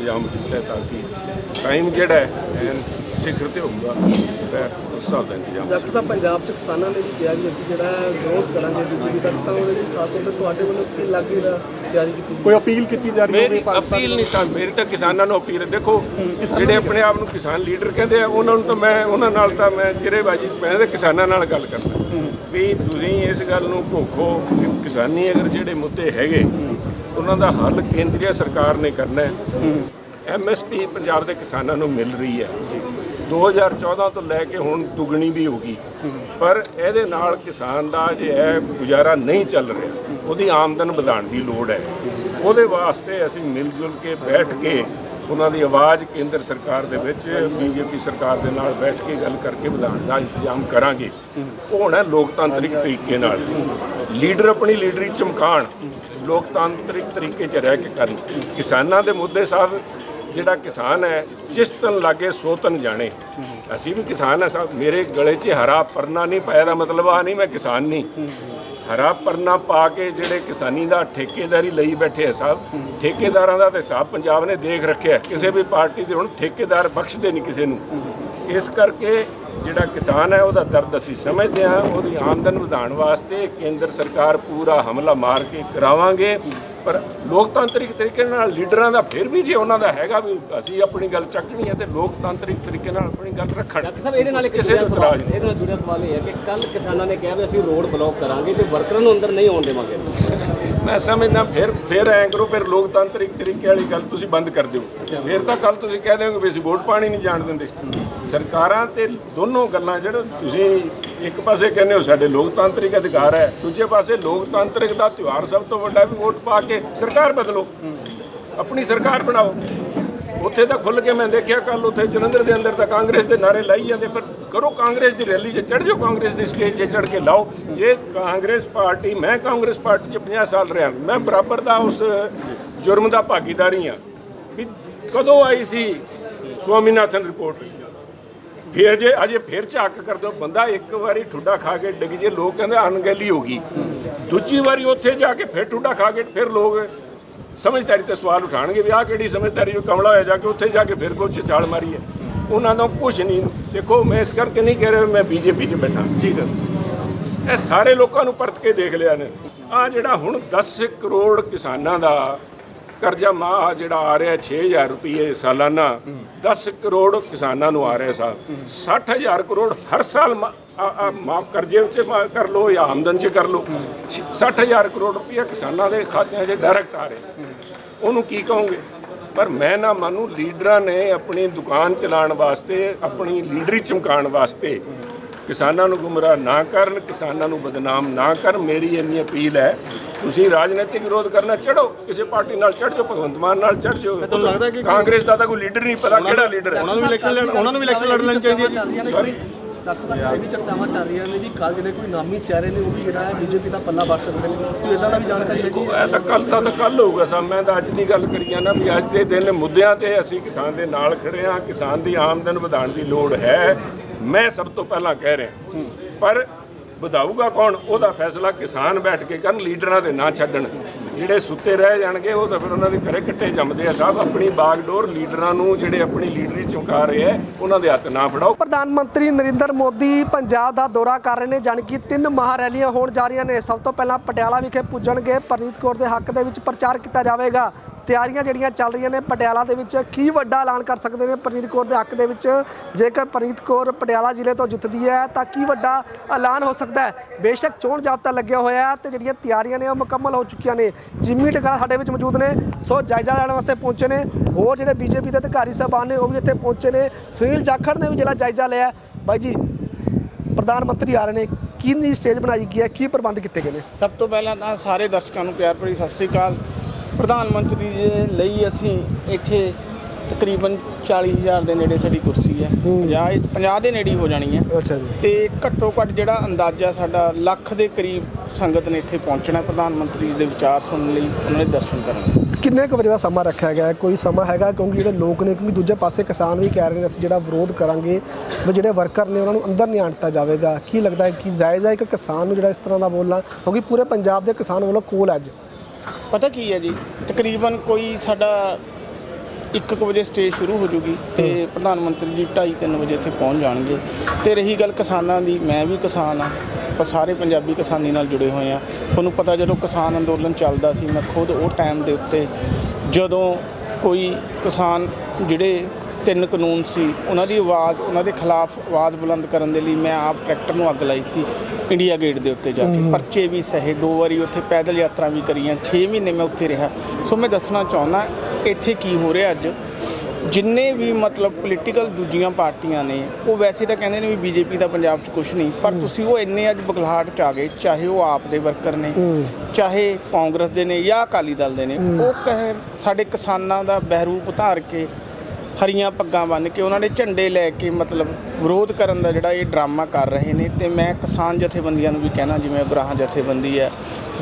ਇੰਤਜ਼ਾਮ ਕੀਤਾ ਹੈ ਤਾਂ ਕਿ ਟਾਈਮ ਜਿਹੜਾ ਹੈ ਸਿਖਰ ਤੇ ਹੋਊਗਾ। ਉਸ ਹਿਸਾਬ ਦਾ ਇੰਤਜ਼ਾਮ ਡਾਕਟਰ ਸਾਹਿਬ ਪੰਜਾਬ ਚ ਕਿਸਾਨਾਂ ਨੇ ਵੀ ਕਿਹਾ ਵੀ ਅਸੀਂ ਜਿਹੜਾ ਹੈ ਵਿਰੋਧ ਕਰਾਂਗੇ ਬੀਜੇਪੀ ਦਾ ਤਾਂ ਉਹਦੇ ਲਈ ਖਾਸ ਤੌਰ ਤੇ ਤੁਹਾਡੇ ਵੱਲੋਂ ਕੀ ਲੱਗ ਰਿਹਾ ਤਿਆਰੀ ਕੀਤੀ ਕੋਈ ਅਪੀਲ ਕੀਤੀ ਜਾ ਰਹੀ ਹੋਵੇ ਮੇਰੀ ਅਪੀਲ ਨਹੀਂ ਤਾਂ ਮੇਰੀ ਤਾਂ ਕਿਸਾਨਾਂ ਨੂੰ ਅਪੀਲ ਹੈ। ਦੇਖੋ ਜਿਹੜੇ ਆਪਣੇ ਆਪ ਨੂੰ ਕਿਸਾਨ ਲੀਡਰ ਕਹਿੰਦੇ ਆ ਉਹਨਾਂ ਨੂੰ ਤਾਂ ਮੈਂ ਉਹਨਾਂ ਨਾਲ ਤਾਂ ਮੈਂ ਚਿਹਰੇਬਾਜ਼ੀ ਮੈਂ ਤਾਂ ਕਿਸਾਨਾਂ ਨਾਲ ਗੱਲ ਕਰਦਾ। ਵੀ ਤੁਸੀਂ ਇਸ ਗੱਲ ਨੂੰ ਘੋਖੋ ਕਿ ਕਿਸਾਨੀ ਅਗਰ ਜਿਹੜੇ ਮੁੱਦੇ ਹੈਗੇ ਉਹਨਾਂ ਦਾ ਹੱਲ ਕੇਂਦਰੀ ਸਰਕਾਰ ਨੇ ਕਰਨਾ ਹੈ। ਐਮਐਸਪੀ ਪੰਜਾਬ ਦੇ ਕਿਸਾਨਾਂ ਨੂੰ ਮਿਲ ਰਹੀ ਹੈ। 2014 ਤੋਂ ਲੈ ਕੇ ਹੁਣ ਦੁੱਗਣੀ ਵੀ ਹੋ ਗਈ। ਪਰ ਇਹਦੇ ਨਾਲ ਕਿਸਾਨ ਦਾ ਜੇ ਹੈ ਗੁਜ਼ਾਰਾ ਨਹੀਂ ਚੱਲ ਰਿਹਾ ਉਹਦੀ ਆਮਦਨ ਵਧਾਉਣ ਦੀ ਲੋੜ ਹੈ। ਉਹਦੇ ਵਾਸਤੇ ਅਸੀਂ ਮਿਲ ਜੁਲ ਕੇ ਬੈਠ ਕੇ ਉਹਨਾਂ ਦੀ ਆਵਾਜ਼ ਕੇਂਦਰ ਸਰਕਾਰ ਦੇ ਵਿੱਚ ਬੀਜੇਪੀ ਸਰਕਾਰ ਦੇ ਨਾਲ ਬੈਠ ਕੇ ਗੱਲ ਕਰਕੇ ਵਧਾਉਣ ਦਾ ਇੰਤਜ਼ਾਮ ਕਰਾਂਗੇ। ਉਹ ਹੋਣਾ ਲੋਕਤਾਂਤਰਿਕ ਤਰੀਕੇ ਨਾਲ। ਲੀਡਰ ਆਪਣੀ ਲੀਡਰੀ ਚਮਕਾਣ ਲੋਕਤਾਂਤਰਿਕ ਤਰੀਕੇ 'ਚ ਰਹਿ ਕੇ ਕਰਨ। ਕਿਸਾਨਾਂ ਦੇ ਮੁੱਦੇ ਸਾਹਿਬ ਜਿਹੜਾ ਕਿਸਾਨ ਹੈ ਜਿਸ ਤਨ ਲਾਗੇ ਸੋ ਤਨ ਜਾਣੇ। ਅਸੀਂ ਵੀ ਕਿਸਾਨ ਹੈ ਸਾਹਿਬ ਮੇਰੇ ਗਲੇ 'ਚ ਹਰਾ ਪਰਨਾ ਨਹੀਂ ਪਾਇਆ ਦਾ ਮਤਲਬ ਆ ਨਹੀਂ, ਮੈਂ ਕਿਸਾਨ ਨਹੀਂ। ਹਰਾ ਪਰਨਾ ਪਾ ਕੇ ਜਿਹੜੇ ਕਿਸਾਨੀ ਦਾ ਠੇਕੇਦਾਰੀ ਲਈ ਬੈਠੇ ਆ ਸਾਹਿਬ ਠੇਕੇਦਾਰਾਂ ਦਾ ਤੇ ਸਾਹਿਬ ਪੰਜਾਬ ਨੇ ਦੇਖ ਰੱਖਿਆ। ਕਿਸੇ ਵੀ ਪਾਰਟੀ ਦੇ ਹੁਣ ਠੇਕੇਦਾਰ ਬਖਸ਼ਦੇ ਨਹੀਂ ਕਿਸੇ ਨੂੰ। ਇਸ ਕਰਕੇ ਜਿਹੜਾ ਕਿਸਾਨ ਹੈ, ਉਹਦਾ ਦਰਦ ਅਸੀਂ ਸਮਝਦੇ ਹਾਂ, ਉਹਦੀ ਆਮਦਨ ਵਧਾਉਣ ਵਾਸਤੇ ਕੇਂਦਰ ਸਰਕਾਰ ਪੂਰਾ ਹਮਲਾ ਮਾਰ ਕੇ ਕਰਾਵਾਂਗੇ। ਪਰ ਲੋਕਤਾਂਤਰਿਕ ਤਰੀਕੇ ਨਾਲ ਲੀਡਰਾਂ ਦਾ ਫਿਰ ਵੀ ਜੇ ਉਹਨਾਂ ਦਾ ਹੈਗਾ ਵੀ ਅਸੀਂ ਆਪਣੀ ਗੱਲ ਚੱਕਣੀ ਹੈ ਤੇ ਲੋਕਤਾਂਤਰਿਕ ਤਰੀਕੇ ਨਾਲ ਆਪਣੀ ਗੱਲ ਰੱਖਣ। ਡਾਕਟਰ ਸਾਹਿਬ ਇਹਦੇ ਨਾਲ ਇੱਕ ਕਿਸੇ ਸਵਾਲ ਇਹਦੇ ਨਾਲ ਜੁੜਿਆ ਸਵਾਲ ਇਹ ਹੈ ਕਿ ਕੱਲ ਕਿਸਾਨਾਂ ਨੇ ਕਿਹਾ ਵੀ ਅਸੀਂ ਰੋਡ ਬਲੌਕ ਕਰਾਂਗੇ ਤੇ ਵਰਕਰਾਂ ਨੂੰ ਅੰਦਰ ਨਹੀਂ ਆਉਣ ਦੇਵਾਂਗੇ। ਮੈਂ ਸਮਝਦਾ ਫਿਰ ਫਿਰ ਐਂ ਕਰੋ ਫਿਰ ਲੋਕਤਾਂਤਰਿਕ ਤਰੀਕੇ ਵਾਲੀ ਗੱਲ ਤੁਸੀਂ ਬੰਦ ਕਰ ਦਿਓ। ਫਿਰ ਤਾਂ ਕੱਲ ਤੁਸੀਂ ਕਹਿ ਦਿਓਗੇ ਵੀ ਅਸੀਂ ਵੋਟ ਪਾਣੀ ਨਹੀਂ ਜਾਣ ਦਿੰਦੇ। ਸਰਕਾਰਾਂ ਤੇ ਦੋਨੋਂ ਗੱਲਾਂ ਜਿਹੜਾ ਤੁਸੀਂ ਇੱਕ ਪਾਸੇ ਕਹਿੰਦੇ ਹੋ ਸਾਡੇ ਲੋਕਤਾਂਤਰਿਕ ਅਧਿਕਾਰ ਹੈ, ਦੂਜੇ ਪਾਸੇ ਲੋਕਤਾਂਤਰਿਕ ਦਾ ਤਿਉਹਾਰ ਸਭ ਤੋਂ ਵੱਡਾ ਵੀ ਵੋਟ ਪਾ ਕੇ ਸਰਕਾਰ ਬਦਲੋ। ਆਪਣੀ ਸਰਕਾਰ ਬਣਾਓ। ਉੱਥੇ ਤਾਂ ਖੁੱਲ ਕੇ ਮੈਂ ਦੇਖਿਆ ਕੱਲ ਉੱਥੇ ਜਲੰਧਰ ਦੇ ਅੰਦਰ ਤਾਂ ਕਾਂਗਰਸ ਦੇ ਨਾਰੇ ਲਾਈ ਜਾਂਦੇ, ਪਰ ਕਰੋ ਕਾਂਗਰਸ ਦੀ ਰੈਲੀ 'ਚ ਚੜ ਜਾਓ, ਕਾਂਗਰਸ ਦੀ ਸਟੇਜ 'ਤੇ ਚੜ ਕੇ ਲਾਓ। ਜੇ ਕਾਂਗਰਸ ਪਾਰਟੀ, ਮੈਂ ਕਾਂਗਰਸ ਪਾਰਟੀ 'ਚ 50 ਸਾਲ ਰਿਹਾ, ਮੈਂ ਬਰਾਬਰ ਦਾ ਉਸ ਜੁਰਮ ਦਾ ਭਾਗੀਦਾਰੀ ਆ ਵੀ ਕਦੋਂ ਆਈ ਸੀ ਸਵਾਮੀਨਾਥਨ ਰਿਪੋਰਟ? ਫਿਰ ਜੇ ਅਜੇ ਫਿਰ ਝਾਕ ਕਰ ਦਿਓ ਬੰਦਾ ਇੱਕ ਵਾਰੀ ਠੁੱਡਾ ਖਾ ਕੇ ਡਿੱਗ ਜੇ ਲੋਕ ਕਹਿੰਦੇ ਅਣਗਹਿਲੀ ਹੋ ਗਈ। ਦੂਜੀ ਵਾਰੀ ਉੱਥੇ ਜਾ ਕੇ ਫਿਰ ਠੁੱਡਾ ਖਾ ਕੇ ਫਿਰ ਲੋਕ ਸਮਝਦਾਰੀ ਤੇ ਸਵਾਲ ਉਠਾਣਗੇ ਵੀ ਆਹ ਕਿਹੜੀ ਸਮਝਦਾਰੀ ਉਹ ਕਮਲਾ ਹੋਇਆ ਜਾ ਕੇ ਉੱਥੇ ਜਾ ਕੇ ਫਿਰ ਕੁਛ ਛਾਲ ਮਾਰੀ ਹੈ ਉਹਨਾਂ ਦਾ ਕੁਝ ਨਹੀਂ ਦੇਖੋ ਮੈਂ ਇਸ ਕਰਕੇ ਨਹੀਂ ਕਹਿ ਰਿਹਾ ਮੈਂ ਬੀਜੇਪੀ 'ਚ ਬੈਠਾ। ਜੀ ਸਰ। ਇਹ ਸਾਰੇ ਲੋਕਾਂ ਨੂੰ ਪਰਤ ਕੇ ਦੇਖ ਲਿਆ ਨੇ। ਆ ਜਿਹੜਾ ਹੁਣ 10 ਕਰੋੜ ਕਿਸਾਨਾਂ ਦਾ ਕਰਜ਼ਾ ਮਾਹ ਜਿਹੜਾ ਆ ਰਿਹਾ 6000 ਰੁਪਏ ਸਾਲਾਨਾ। 10 ਕਰੋੜ ਕਿਸਾਨਾਂ ਨੂੰ ਆ ਰਿਹਾ ਸਾਹਿਬ 60000 ਕਰੋੜ ਹਰ ਸਾਲ ਮਾਫ ਕਰਜ਼ੇ ਵਿੱਚ ਕਰ ਲੋ ਜਾਂ ਆਮਦਨ 'ਚ ਕਰ ਲੋ 60000 ਕਰੋੜ ਰੁਪਏ ਕਿਸਾਨਾਂ ਦੇ ਖਾਤਿਆਂ 'ਚ ਡਾਇਰੈਕਟ ਆ ਰਹੇ। ਉਹਨੂੰ ਕੀ ਕਹੋਗੇ? ਪਰ ਮੈਂ ਨਾ ਮੰਨੂ, ਲੀਡਰਾਂ ਨੇ ਆਪਣੀ ਦੁਕਾਨ ਚਲਾਉਣ ਵਾਸਤੇ, ਆਪਣੀ ਲੀਡਰੀ ਚਮਕਾਉਣ ਵਾਸਤੇ ਕਿਸਾਨਾਂ ਨੂੰ ਗੁੰਮਰਾਹ ਨਾ ਕਰਨ ਕਿਸਾਨਾਂ ਨੂੰ ਬਦਨਾਮ ਨਾ ਕਰਨ ਮੇਰੀ ਇੰਨੀ ਅਪੀਲ ਹੈ ਤੁਸੀਂ ਰਾਜਨੀਤਿਕ ਵਿਰੋਧ ਕਰਨਾ ਚੜੋ ਕਿਸੇ ਪਾਰਟੀ ਨਾਲ ਚੜ ਜਾਓ ਭਗਵੰਤ ਮਾਨ ਨਾਲ ਚੜ ਜਾਓ। ਤੁਹਾਨੂੰ ਲੱਗਦਾ ਕਿ- ਕਾਂਗਰਸ ਦਾ ਤਾਂ ਕੋਈ ਲੀਡਰ ਨਹੀਂ ਪਤਾ ਕਿਹੜਾ ਲੀਡਰ ਹੈ। ਉਹਨਾਂ ਨੂੰ ਵੀ ਇਲੈਕਸ਼ਨ ਲੜ ਉਹਨਾਂ ਨੂੰ ਵੀ ਇਲੈਕਸ਼ਨ ਲੜ ਲੈਣੀ ਚਾਹੀਦੀ ਹੈ। ਜੀ ਨੇ ਇਹ ਵੀ ਚਰਚਾਵਾਂ ਚੱਲ ਰਹੀਆਂ ਨੇ ਵੀ ਕੱਲ ਜਿਹੜੇ ਕੋਈ ਨਾਮੀ ਚਿਹਰੇ ਨੇ ਉਹ ਵੀ ਜਿਹੜਾ ਹੈ ਬੀਜੇਪੀ ਦਾ ਪੱਲਾ ਵੱਟ ਸਕਦੇ ਨੇ। ਕੋਈ ਇਦਾਂ ਦਾ ਵੀ ਜਾਣਕਾਰੀ ਹੈ ਇਹ ਤਾਂ ਕੱਲ ਦਾ ਤਾਂ ਕੱਲ ਹੋਊਗਾ ਸਾ ਮੈਂ ਤਾਂ ਅੱਜ ਦੀ ਗੱਲ ਕਰੀ ਜਾਂਦਾ ਵੀ ਅੱਜ ਦੇ ਦਿਨ ਮੁੱਦਿਆਂ ਤੇ ਅਸੀਂ ਕਿਸਾਨ ਦੇ ਨਾਲ ਖੜੇ ਹਾਂ। ਕਿਸਾਨ ਦੀ ਆਮਦਨ ਵਧਾਉਣ ਦੀ ਲੋੜ ਹੈ। ਮੈਂ ਸਭ ਤੋਂ ਪਹਿਲਾਂ ਕਹਿ ਰਿਹਾ, ਪਰ ਵਧਾਊਗਾ ਕੌਣ? ਉਹਦਾ ਫੈਸਲਾ ਕਿਸਾਨ ਬੈਠ ਕੇ ਕਰਨ, ਲੀਡਰਾਂ ਦੇ ਨਾ ਛੱਡਣ। ਜਿਹੜੇ ਸੁੱਤੇ ਰਹਿ ਜਾਣਗੇ, ਉਹ ਤਾਂ ਫਿਰ ਉਹਨਾਂ ਦੇ ਘਰੇ ਕੱਟੇ ਜੰਮਦੇ ਆ। ਸਾਹਿਬ ਆਪਣੀ ਬਾਗਡੋਰ ਲੀਡਰਾਂ ਨੂੰ ਜਿਹੜੇ ਆਪਣੀ ਲੀਡਰੀ ਚਮਕਾ ਰਹੇ ਆ, ਉਹਨਾਂ ਦੇ ਹੱਥ ਨਾ ਫੜਾਓ। ਪ੍ਰਧਾਨ ਮੰਤਰੀ ਨਰਿੰਦਰ ਮੋਦੀ ਪੰਜਾਬ ਦਾ ਦੌਰਾ ਕਰ ਰਹੇ ਨੇ, ਜਾਣੀ ਕਿ ਤਿੰਨ ਮਹਾ ਰੈਲੀਆਂ ਹੋਣ ਜਾ ਰਹੀਆਂ ਨੇ। ਸਭ ਤੋਂ ਪਹਿਲਾਂ ਪਟਿਆਲਾ ਵਿਖੇ ਪੁੱਜਣਗੇ। ਪਰਨੀਤ ਕੌਰ ਦੇ ਹੱਕ ਦੇ ਵਿੱਚ ਪ੍ਰਚਾਰ ਕੀਤਾ ਜਾਵੇਗਾ। ਤਿਆਰੀਆਂ ਜਿਹੜੀਆਂ ਚੱਲ ਰਹੀਆਂ ਨੇ ਪਟਿਆਲਾ ਦੇ ਵਿੱਚ, ਕੀ ਵੱਡਾ ਐਲਾਨ ਕਰ ਸਕਦੇ ਨੇ ਪਰਨੀਤ ਕੌਰ ਦੇ ਹੱਕ ਦੇ ਵਿੱਚ? ਜੇਕਰ ਪਰਨੀਤ ਕੌਰ ਪਟਿਆਲਾ ਜ਼ਿਲ੍ਹੇ ਤੋਂ ਜਿੱਤਦੀ ਹੈ, ਤਾਂ ਕੀ ਵੱਡਾ ਐਲਾਨ ਹੋ ਸਕਦਾ ਹੈ? ਬੇਸ਼ੱਕ ਚੋਣ ਜਾਬਤਾ ਲੱਗਿਆ ਹੋਇਆ ਹੈ ਤੇ ਜਿਹੜੀਆਂ ਤਿਆਰੀਆਂ ਨੇ ਉਹ ਮੁਕੰਮਲ ਹੋ ਚੁੱਕੀਆਂ ਨੇ। ਜਿਮੀ ਟਕਾ ਸਾਡੇ ਵਿੱਚ ਮੌਜੂਦ ਨੇ। ਸੋ ਜਾਇਜ਼ਾ ਲੈਣ ਵਾਸਤੇ ਪਹੁੰਚੇ ਨੇ। ਹੋਰ ਜਿਹੜੇ ਬੀਜੇਪੀ ਦੇ ਅਧਿਕਾਰੀ ਸਾਹਿਬਾਨ ਨੇ, ਉਹ ਵੀ ਇੱਥੇ ਪਹੁੰਚੇ ਨੇ। ਸੁਨੀਲ ਜਾਖੜ ਨੇ ਵੀ ਜਿਹੜਾ ਜਾਇਜ਼ਾ ਲਿਆ ਬਾਈ ਜੀ, ਪ੍ਰਧਾਨ ਮੰਤਰੀ ਆ ਰਹੇ ਨੇ। ਕਿੰਨੀ ਸਟੇਜ ਬਣਾਈ ਗਈ ਹੈ? ਕੀ ਪ੍ਰਬੰਧ ਕੀਤੇ ਗਏ ਨੇ? ਸਭ ਤੋਂ ਪਹਿਲਾਂ ਤਾਂ ਸਾਰੇ ਦਰਸ਼ਕਾਂ ਨੂੰ ਪਿਆਰ ਭਰੀ ਸਤਿ ਸ੍ਰੀ ਅਕਾਲ। ਪ੍ਰਧਾਨ ਮੰਤਰੀ ਦੇ ਲਈ ਅਸੀਂ ਇੱਥੇ ਤਕਰੀਬਨ 40000 ਦੇ ਨੇੜੇ ਸਾਡੀ ਕੁਰਸੀ ਹੈ। 50 50 ਦੇ ਨੇੜੇ ਹੀ ਹੋ ਜਾਣੀ ਹੈ। ਅੱਛਾ ਜੀ। ਤੇ ਘੱਟੋ ਘੱਟ ਜਿਹੜਾ ਅੰਦਾਜ਼ਾ ਸਾਡਾ ਲੱਖ ਦੇ ਕਰੀਬ ਸੰਗਤ ਨੇ ਇੱਥੇ ਪਹੁੰਚਣਾ ਪ੍ਰਧਾਨ ਮੰਤਰੀ ਦੇ ਵਿਚਾਰ ਸੁਣਨ ਲਈ ਉਹਨਾਂ ਦੇ ਦਰਸ਼ਨ ਕਰਨ ਲਈ। ਕਿੰਨੇ ਕੁ ਵਜੇ ਦਾ ਸਮਾਂ ਰੱਖਿਆ ਗਿਆ? ਕੋਈ ਸਮਾਂ ਹੈਗਾ? ਕਿਉਂਕਿ ਜਿਹੜੇ ਲੋਕ ਨੇ ਕਿਉਂਕਿ ਦੂਜੇ ਪਾਸੇ ਕਿਸਾਨ ਵੀ ਕਹਿ ਰਹੇ ਨੇ ਅਸੀਂ ਜਿਹੜਾ ਵਿਰੋਧ ਕਰਾਂਗੇ ਵੀ ਜਿਹੜੇ ਵਰਕਰ ਨੇ ਉਹਨਾਂ ਨੂੰ ਅੰਦਰ ਨਹੀਂ ਆਣ ਦਿੱਤਾ ਜਾਵੇਗਾ। ਕੀ ਲੱਗਦਾ ਹੈ ਕਿ ਜਾਇਜ਼ ਹੈ ਇੱਕ ਕਿਸਾਨ ਨੂੰ ਜਿਹੜਾ ਇਸ ਤਰ੍ਹਾਂ ਦਾ ਬੋਲਣਾ? ਕਿਉਂਕਿ ਪੂਰੇ ਪੰਜਾਬ ਦੇ ਕਿਸਾਨ ਵੱਲੋਂ ਕੋਲ ਅੱਜ। ਪਤਾ ਕੀ ਹੈ ਜੀ? ਤਕਰੀਬਨ ਕੋਈ ਸਾਡਾ 1:00 ਵਜੇ ਸਟੇਜ ਸ਼ੁਰੂ ਹੋ ਜੂਗੀ ਤੇ ਪ੍ਰਧਾਨ ਮੰਤਰੀ ਜੀ 2:30 ਵਜੇ ਇੱਥੇ ਪਹੁੰਚ ਜਾਣਗੇ। ਤੇ ਰਹੀ ਗੱਲ ਕਿਸਾਨਾਂ ਦੀ ਮੈਂ ਵੀ ਕਿਸਾਨ ਆ ਪਰ ਸਾਰੇ ਪੰਜਾਬੀ ਕਿਸਾਨੀ ਨਾਲ ਜੁੜੇ ਹੋਏ ਆ ਤੁਹਾਨੂੰ ਪਤਾ ਜਦੋਂ ਕਿਸਾਨ ਅੰਦੋਲਨ ਚੱਲਦਾ ਸੀ ਮੈਂ ਖੁਦ ਉਹ ਟਾਈਮ ਦੇ ਉੱਤੇ ਜਦੋਂ ਕੋਈ ਕਿਸਾਨ ਜਿਹੜੇ ਤਿੰਨ ਕਾਨੂੰਨ ਸੀ। ਉਹਨਾਂ ਦੀ ਆਵਾਜ਼ ਉਹਨਾਂ ਦੇ ਖਿਲਾਫ ਆਵਾਜ਼ ਬੁਲੰਦ ਕਰਨ ਦੇ ਲਈ ਮੈਂ ਆਪ ਟਰੈਕਟਰ ਨੂੰ ਅੱਗ ਲਾਈ ਸੀ ਇੰਡੀਆ ਗੇਟ ਦੇ ਉੱਤੇ ਜਾ ਕੇ। ਪਰਚੇ ਵੀ ਸਹੇ ਦੋ ਵਾਰੀ ਉੱਥੇ ਪੈਦਲ ਯਾਤਰਾ ਵੀ ਕਰੀਆਂ 6 ਮਹੀਨੇ ਮੈਂ ਉੱਥੇ ਰਿਹਾ। ਸੋ ਮੈਂ ਦੱਸਣਾ ਚਾਹੁੰਦਾ ਇੱਥੇ ਕੀ ਹੋ ਰਿਹਾ ਅੱਜ? ਜਿੰਨੇ ਵੀ ਮਤਲਬ ਪੋਲੀਟੀਕਲ ਦੂਜੀਆਂ ਪਾਰਟੀਆਂ ਨੇ ਉਹ ਵੈਸੇ ਤਾਂ ਕਹਿੰਦੇ ਨੇ ਵੀ ਬੀਜੇਪੀ ਦਾ ਪੰਜਾਬ 'ਚ ਕੁਝ ਨਹੀਂ ਪਰ ਤੁਸੀਂ ਉਹ ਇੰਨੇ ਅੱਜ ਬਗਲਾਹਟ 'ਚ ਆ ਗਏ ਚਾਹੇ ਉਹ ਆਪ ਦੇ ਵਰਕਰ ਨੇ ਚਾਹੇ ਕਾਂਗਰਸ ਦੇ ਨੇ ਜਾਂ ਅਕਾਲੀ ਦਲ ਦੇ ਨੇ ਉਹ ਕਹੇ ਸਾਡੇ ਕਿਸਾਨਾਂ ਦਾ ਬਹਿਰੂਪ ਉਤਾਰ ਕੇ ਹਰੀਆਂ ਪੱਗਾਂ ਬੰਨ੍ਹ ਕੇ ਉਹਨਾਂ ਨੇ ਝੰਡੇ ਲੈ ਕੇ ਮਤਲਬ ਵਿਰੋਧ ਕਰਨ ਦਾ ਜਿਹੜਾ ਇਹ ਡਰਾਮਾ ਕਰ ਰਹੇ ਨੇ ਤੇ ਮੈਂ ਕਿਸਾਨ ਜਥੇਬੰਦੀਆਂ ਨੂੰ ਵੀ ਕਹਿਣਾ ਜਿਵੇਂ ਅਬਰਾਹਾਂ ਜਥੇਬੰਦੀ ਹੈ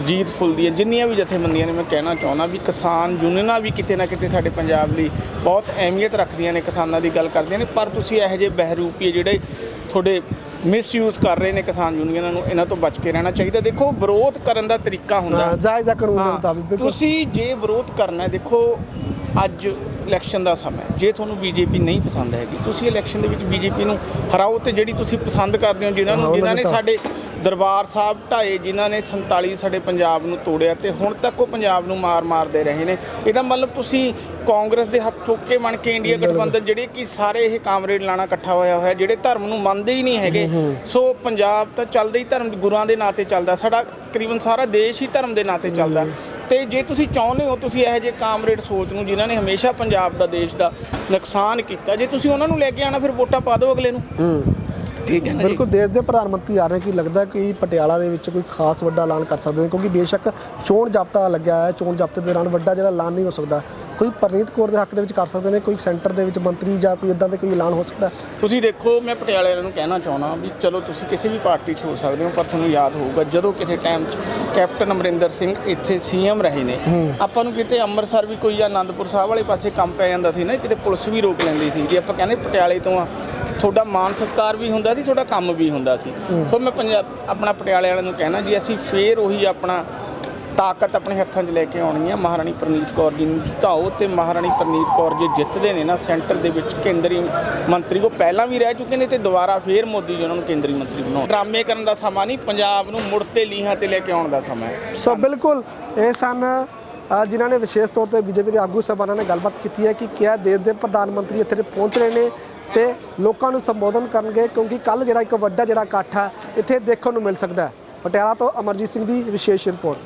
ਜੀਤ ਫੁੱਲ ਦੀ ਹੈ ਜਿੰਨੀਆਂ ਵੀ ਜਥੇਬੰਦੀਆਂ ਨੇ ਮੈਂ ਕਹਿਣਾ ਚਾਹੁੰਦਾ ਵੀ ਕਿਸਾਨ ਯੂਨੀਅਨਾਂ ਵੀ ਕਿਤੇ ਨਾ ਕਿਤੇ ਸਾਡੇ ਪੰਜਾਬ ਲਈ ਬਹੁਤ ਅਹਿਮੀਅਤ ਰੱਖਦੀਆਂ ਨੇ ਕਿਸਾਨਾਂ ਦੀ ਗੱਲ ਕਰਦੀਆਂ ਨੇ ਪਰ ਤੁਸੀਂ ਇਹੋ ਜਿਹੇ ਬਹਿਰੂਪੀ ਜਿਹੜੇ ਤੁਹਾਡੇ ਮਿਸਯੂਜ਼ ਕਰ ਰਹੇ ਨੇ ਕਿਸਾਨ ਯੂਨੀਅਨਾਂ ਨੂੰ ਇਹਨਾਂ ਤੋਂ ਬਚ ਕੇ ਰਹਿਣਾ ਚਾਹੀਦਾ ਦੇਖੋ ਵਿਰੋਧ ਕਰਨ ਦਾ ਤਰੀਕਾ ਹੁੰਦਾ। ਜਾਇਜ਼ਾ ਕਾਨੂੰਨ ਮੁਤਾਬਿਕ ਤੁਸੀਂ ਜੇ ਵਿਰੋਧ ਕਰਨਾ ਹੈ ਦੇਖੋ ਅੱਜ ਇਲੈਕਸ਼ਨ ਦਾ ਸਮਾਂ ਹੈ। ਜੇ ਤੁਹਾਨੂੰ ਬੀਜੇਪੀ ਨਹੀਂ ਪਸੰਦ ਹੈਗੀ ਤੁਸੀਂ ਇਲੈਕਸ਼ਨ ਦੇ ਵਿੱਚ ਬੀਜੇਪੀ ਨੂੰ ਹਰਾਓ ਤੇ ਜਿਹੜੀ ਤੁਸੀਂ ਪਸੰਦ ਕਰਦੇ ਹੋ ਜਿਨ੍ਹਾਂ ਨੂੰ ਜਿਨ੍ਹਾਂ ਨੇ ਸਾਡੇ ਦਰਬਾਰ ਸਾਹਿਬ ਢਾਏ ਜਿਨ੍ਹਾਂ ਨੇ 47 ਸਾਡੇ ਪੰਜਾਬ ਨੂੰ ਤੋੜਿਆ ਤੇ ਹੁਣ ਤੱਕ ਉਹ ਪੰਜਾਬ ਨੂੰ ਮਾਰ ਮਾਰਦੇ ਰਹੇ ਨੇ। ਇਹਦਾ ਮਤਲਬ ਤੁਸੀਂ ਕਾਂਗਰਸ ਦੇ ਹੱਥ ਠੋਕੇ ਬਣ ਕੇ ਇੰਡੀਆ ਗਠਬੰਧਨ ਜਿਹੜੇ ਕਿ ਸਾਰੇ ਇਹ ਕਾਮਰੇਡ ਲਾਣਾ ਇਕੱਠਾ ਹੋਇਆ ਹੋਇਆ ਜਿਹੜੇ ਧਰਮ ਨੂੰ ਮੰਨਦੇ ਹੀ ਨਹੀਂ ਹੈਗੇ। ਸੋ ਪੰਜਾਬ ਤਾਂ ਚੱਲਦਾ ਹੀ ਧਰਮ ਗੁਰਾਂ ਦੇ ਨਾਂ ਤੇ ਚੱਲਦਾ ਸਾਡਾ ਤਕਰੀਬਨ ਸਾਰਾ ਦੇਸ਼ ਹੀ ਧਰਮ ਦੇ ਨਾਂ ਤੇ ਚੱਲਦਾ। ਤੇ ਜੇ ਤੁਸੀਂ ਚਾਹੁੰਦੇ ਹੋ ਤੁਸੀਂ ਇਹੋ ਜਿਹੇ ਕਾਮਰੇਡ ਸੋਚ ਨੂੰ ਜਿਨ੍ਹਾਂ ਨੇ ਹਮੇਸ਼ਾ ਪੰਜਾਬ ਦਾ, ਦੇਸ਼ ਦਾ ਨੁਕਸਾਨ ਕੀਤਾ, ਜੇ ਤੁਸੀਂ ਉਹਨਾਂ ਨੂੰ ਲੈ ਕੇ ਆਣਾ ਫਿਰ ਵੋਟਾਂ ਪਾ ਦਿਓ ਅਗਲੇ ਨੂੰ। ਠੀਕ ਹੈ। ਨਾ ਜੀ ਬਿਲਕੁਲ ਦੇਸ਼ ਦੇ ਪ੍ਰਧਾਨ ਮੰਤਰੀ ਆ ਰਹੇ ਕਿ ਲੱਗਦਾ ਕਿ ਪਟਿਆਲਾ ਦੇ ਵਿੱਚ ਕੋਈ ਖਾਸ ਵੱਡਾ ਐਲਾਨ ਕਰ ਸਕਦੇ ਨੇ ਕਿਉਂਕਿ ਬੇਸ਼ੱਕ ਚੋਣ ਜਾਬਤਾ ਲੱਗਿਆ ਹੈ ਚੋਣ ਜਾਬਤੇ ਦੇ ਦੌਰਾਨ ਵੱਡਾ ਜਿਹੜਾ ਐਲਾਨ ਨਹੀਂ ਹੋ ਸਕਦਾ। ਕੋਈ ਪਰਨੀਤ ਕੌਰ ਦੇ ਹੱਕ ਦੇ ਵਿੱਚ ਕਰ ਸਕਦੇ ਨੇ ਕੋਈ ਸੈਂਟਰ ਦੇ ਵਿੱਚ ਮੰਤਰੀ ਜਾਂ ਕੋਈ ਇਦਾਂ ਦੇ ਕੋਈ ਐਲਾਨ ਹੋ ਸਕਦਾ? ਹੈ? ਤੁਸੀਂ ਦੇਖੋ ਮੈਂ ਪਟਿਆਲੇ ਵਾਲਿਆਂ ਨੂੰ ਕਹਿਣਾ ਚਾਹੁੰਦਾ ਵੀ ਚਲੋ ਤੁਸੀਂ ਕਿਸੇ ਵੀ ਪਾਰਟੀ 'ਚ ਹੋ ਸਕਦੇ ਹੋ ਪਰ ਤੁਹਾਨੂੰ ਯਾਦ ਹੋਊਗਾ ਜਦੋਂ ਕਿਸੇ ਟਾਈਮ 'ਚ ਕੈਪਟਨ ਅਮਰਿੰਦਰ ਸਿੰਘ ਇੱਥੇ ਸੀਐਮ ਰਹੇ ਨੇ ਆਪਾਂ ਨੂੰ ਕਿਤੇ ਅੰਮ੍ਰਿਤਸਰ ਵੀ ਕੋਈ ਜਾਂ ਆਨੰਦਪੁਰ ਸਾਹਿਬ ਵਾਲੇ ਪਾਸੇ ਕੰਮ ਪੈ ਜਾਂਦਾ ਸੀ ਨਾ ਕਿਤੇ ਪੁਲਿਸ ਵੀ ਰੋਕ ਲੈਂਦੀ ਸੀ ਜੇ ਆਪਾਂ ਕਹਿੰਦੇ ਪਟਿਆਲੇ ਤੋਂ ਆ ਤੁਹਾਡਾ ਮਾਨ ਸਤਿਕਾਰ ਵੀ ਹੁੰਦਾ ਸੀ ਤੁਹਾਡਾ ਕੰਮ ਵੀ ਹੁੰਦਾ ਸੀ। ਸੋ ਮੈਂ ਪੰਜਾਬ ਆਪਣਾ ਪਟਿਆਲੇ ਵਾਲਿਆਂ ਨੂੰ ਕਹਿਣਾ ਜੀ ਅਸੀਂ ਫੇਰ ਉਹੀ ਆਪਣਾ ਤਾਕਤ ਆਪਣੇ ਹੱਥਾਂ 'ਚ ਲੈ ਕੇ ਆਉਣੀ ਹੈ ਮਹਾਰਾਣੀ ਪ੍ਰਨੀਤ ਕੌਰ ਜੀ ਨੂੰ ਜਿਤਾਓ ਤੇ ਮਹਾਰਾਣੀ ਪ੍ਰਨੀਤ ਕੌਰ ਜੇ ਜਿੱਤਦੇ ਨੇ ਨਾ ਸੈਂਟਰ ਦੇ ਵਿੱਚ ਕੇਂਦਰੀ ਮੰਤਰੀ ਉਹ ਪਹਿਲਾਂ ਵੀ ਰਹਿ ਚੁੱਕੇ ਨੇ ਤੇ ਦੁਬਾਰਾ ਫੇਰ ਮੋਦੀ ਜੀ ਉਹਨਾਂ ਨੂੰ ਕੇਂਦਰੀ ਮੰਤਰੀ ਬਣਾਉਣ। ਡਰਾਮੇ ਕਰਨ ਦਾ ਸਮਾਂ ਨਹੀਂ ਪੰਜਾਬ ਨੂੰ ਮੁੜ ਤੇ ਲੀਹਾਂ ਤੇ ਲੈ ਕੇ ਆਉਣ ਦਾ ਸਮਾਂ ਹੈ। ਸੋ ਬਿਲਕੁਲ ਇਹ ਸਨ ਜਿਨ੍ਹਾਂ ਨੇ ਵਿਸ਼ੇਸ਼ ਤੌਰ ਤੇ ਬੀਜੇਪੀ ਦੇ ਆਗੂ ਸਾਹਿਬਾਨਾਂ ਨੇ ਗੱਲਬਾਤ ਕੀਤੀ ਹੈ ਕਿ ਕਿਹਾ ਦੇਸ਼ ਦੇ ਪ੍ਰਧਾਨ ਮੰਤਰੀ ਇੱਥੇ ਪਹੁੰਚ ਰਹੇ ਨੇ ਤੇ ਲੋਕਾਂ ਨੂੰ ਸੰਬੋਧਨ ਕਰਨਗੇ ਕਿਉਂਕਿ ਕੱਲ ਜਿਹੜਾ ਇੱਕ ਵੱਡਾ ਜਿਹੜਾ ਇਕੱਠ ਹੈ, ਇੱਥੇ ਦੇਖਣ ਨੂੰ ਮਿਲ ਸਕਦਾ ਹੈ। ਪਟਿਆਲਾ ਤੋਂ ਅਮਰਜੀਤ ਸਿੰਘ ਦੀ ਵਿਸ਼ੇਸ਼ ਰਿਪੋਰਟ।